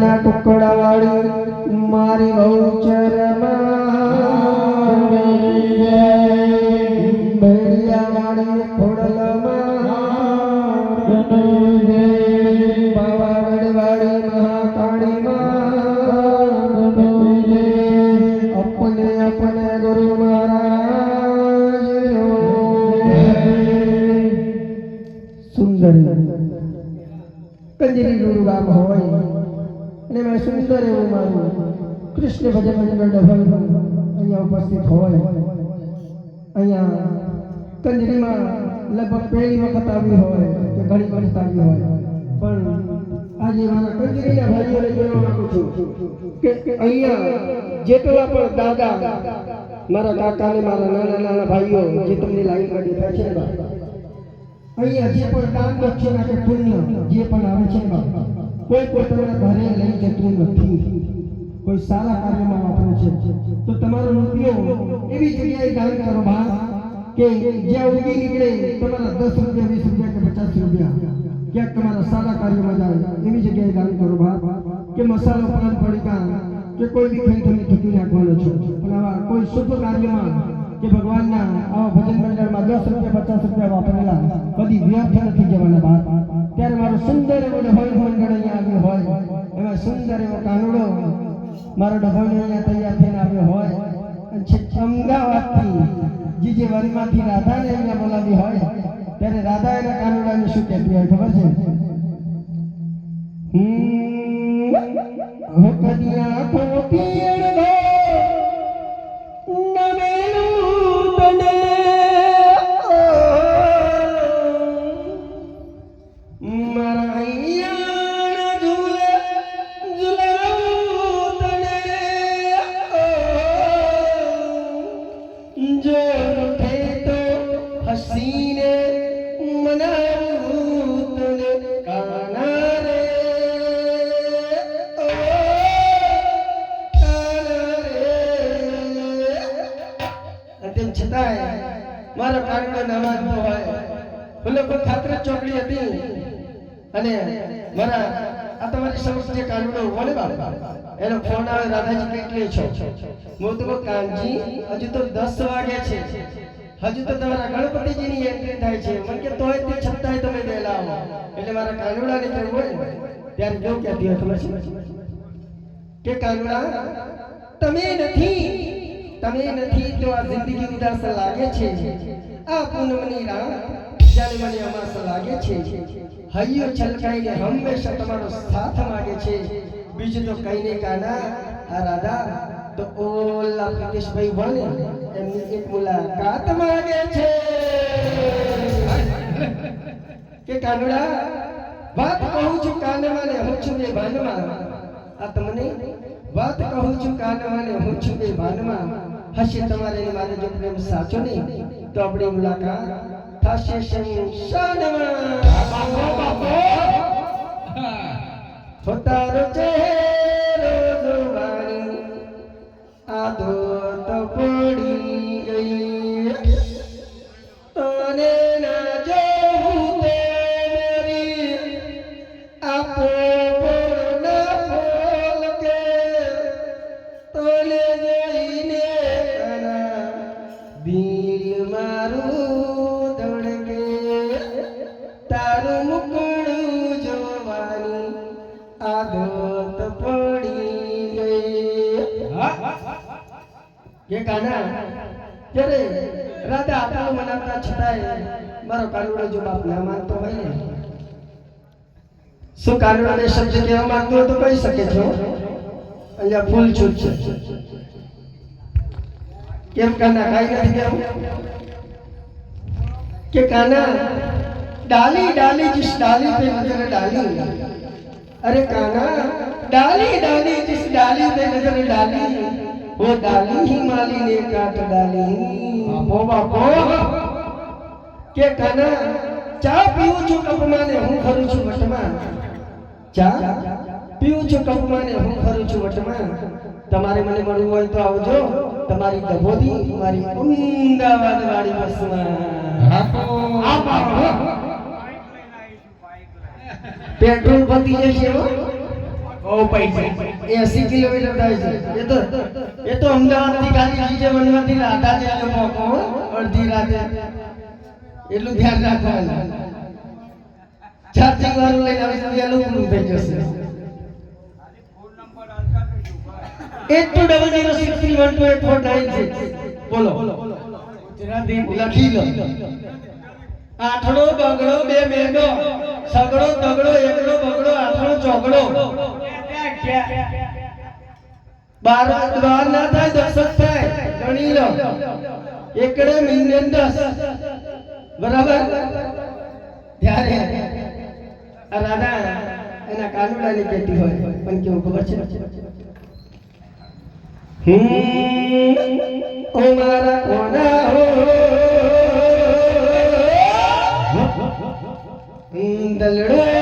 ના ટુકડા વાળી મારી બહુ ચરમાં વાળી ખોડલમાં પાવાગઢ વાળી કંજરી ગુરુ ગામ હોય. અને મેં સુંદર એવું મારું કૃષ્ણ ભજન મંડળ ડભલ અહીંયા ઉપસ્થિત હોય. અહીંયા કંજરીમાં લગભગ પહેલી વખત આવી હોય કે ઘણી વખત આવી હોય. પણ આજે મારા કંજરીના ભાઈઓને કહેવા માંગુ છું કે અહીંયા જેટલા પણ દાદા મારા કાકા ને મારા નાના નાના ભાઈઓ જે તમને લાઈનમાં દેખાય છે અહીંયા જે પણ કામ દક્ષિણા કે પુણ્ય જે પણ આવે છે ને બા, કોઈ પોતાના ઘરે લઈ જતું નથી. કોઈ સારા કાર્યમાં વાપરે છે. તો તમારો રૂપિયો એવી જગ્યાએ દાન કરો બા કે જ્યાં ઉગી નીકળે તમારા દસ રૂપિયા, વીસ રૂપિયા કે પચાસ રૂપિયા. ક્યાંક તમારા સારા કાર્યમાં જાય, એવી જગ્યાએ દાન કરો બા કે મસાલો પાન પડીકા કે કોઈ બી ખાઈ તમે થૂકી નાખવાનો છો. પણ આવા કોઈ શુભ કાર્યમાં કે ભગવાનના આવા ભજન મંડળમાં દસ રૂપિયા, પચાસ રૂપિયા વાપરેલા બધી વ્યર્થ નથી જવાના બાદ ત્યારે મારો સુંદર એવો ડભોઈ મંડળ અહીંયા આવ્યો હોય એમાં સુંદર એવો કાનુડો મારો ડભોઈ અહીંયા તૈયાર થઈને આવ્યો હોય. અમદાવાદથી જીજે વનમાંથી રાધાને અહીંયા બોલાવી હોય, ત્યારે રાધા એના કાનુડાને શું કહેતી હોય ખબર છે? હમ કદિયા કોપિયણ ગો તેમ છતાંય મારા કાગડો નવાજનો હોય. ભલે કોઈ ખાતર ચોકડી હતી અને મારા, આ તમારી સમક્ષ જે કાનુડો ઊભો એનો ફોન આવે, રાધાજી કેટલી છો? હું તો કાનજી, હજુ તો દસ વાગે છે. હજુ તો તમારા ગણપતિજીની એન્ટ્રી થાય છે. મને કે તોય તે છતાંય તમે વહેલા આવો. એટલે મારા કાનુડાને કેવું હોય ત્યારે કેવું કહેતી હોય, ખબર કે કાનુડા, તમે નથી તમે નથી તો આ જિંદગી ઉદાસ લાગે છે. આ પૂનમની રાત જ્યારે મને અમાસ લાગે છે. હૈયો છલકાઈને હંમેશા તમારો સાથ માંગે છે. બીજું તો કઈ નહીં કાના. આ રાધા, તો ઓલા પ્રિતેશભાઈ વળે એમની એક મુલાકાત માગે છે. કે કાનુડા, વાત કહું છું કાનમાં ને હું છું બે ભાનમાં. આ તમને વાત કહું છું કાનમાં ને હું છું બે ભાનમાં. હશે તમારે ને મારે જો પ્રેમ સાચો નહીં તો આપણી મુલાકાત થશે શમશાનમાં હો તારો ચહેરો જોવાની આદો કે કાના ત્યારે રાધા આપેલું મનાવતા છતાંય મારો કાનુડો જો બાપ ના માનતો હોય ને શું કાનુડાને શબ્દ કહેવા માંગતો તો કહી શકે છો અહીંયા ફૂલ છૂટ છે કેમ કાના કાંઈ નથી કહેવું કે કાના ડાલી ડાલી જીસ ડાલી પે નજર ડાલી અરે કાના ડાલી ડાલી જીસ ડાલી પે નજર ડાલી ઓ ડાલી માલી ને કાટ ડાલી બાપો બાપો કે કાના ચા પીવું છું કપમાં ને હું ફરું છું વટમાં? ચા પીવું છું કપમાં ને હું ફરું છું વટમાં? તમારે મને મળવું હોય તો આવજો. તમારી દબોદી મારી અમદાવાદ વાળી બસમાં. આ પેટ્રોલ પતી જશે હો. બહુ પૈસા એસી કિલોમીટર થાય છે. એ તો એ તો અમદાવાદથી ખાલી બીજે વનમાંથી રાધા જઈને પહોંચો હો, અડધી રાતે. એટલું ધ્યાન રાખવાનું. ચાર્જિંગ વાળું લઈને આવી તો વહેલું પૂરું થઈ જશે. Eight two double zero six three one two eight four nine six બોલો. ગુજરાતી લખી લો. આઠડો બગડો બે મેગો સગડો તગડો એકડો બગડો આઠડો ચોગડો. બાર બાર ના થાય, દસ જ થાય, ગણી લો. એકડે મિલિયન દસ. બરાબર? ત્યારે આ રાધા એના કાનુડાની પેટી હોય, પણ કેવું ખબર છે? હમ ઓ મારા કોના હો દલડો